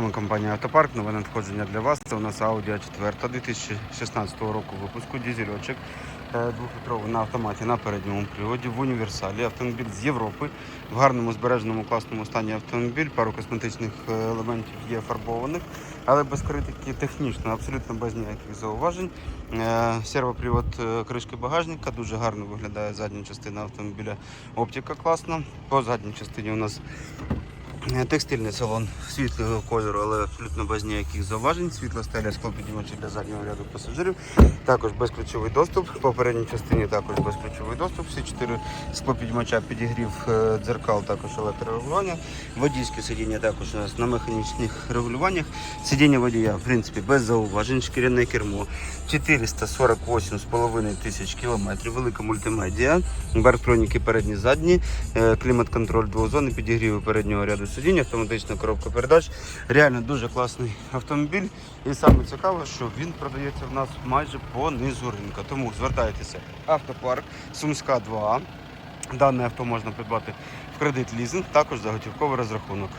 Ми компанія Автопарк, нове надходження для вас. Це у нас Audi A4 2016 року випуску, дізельочок е, двохлітровий на автоматі на передньому приводі в універсалі. Автомобіль з Європи в гарному збереженому класному стані автомобіль. Пару косметичних е, елементів є фарбованих, але без критики технічно, абсолютно без ніяких зауважень. Е, Сервопривод кришки багажника дуже гарно виглядає задня частина автомобіля. Оптика класна. По задній частині у нас Текстильний салон світлого кольору, але абсолютно без ніяких зауважень. Світла стеля склопіднімачі для заднього ряду пасажирів. Також безключовий доступ. В попередній частині також безключовий доступ. Всі чотири склопіднімача підігрів е, дзеркал, також електрорегулювання. Водійське сидіння також у нас на механічних регулюваннях. Сидіння водія, в принципі, без зауважень. Шкіряне кермо 448,5 тисяч кілометрів. Велика мультимедіа. Барктроніки передні задні. Е, Клімат-контроль двозони, підігріви переднього ряду сидіння, автоматична коробка передач. Реально дуже класний автомобіль. І саме цікаве, що він продається в нас майже по низу ринка. Тому звертайтеся. Автопарк Сумська 2. Дане авто можна придбати в кредит лізинг, також за готівковий розрахунок.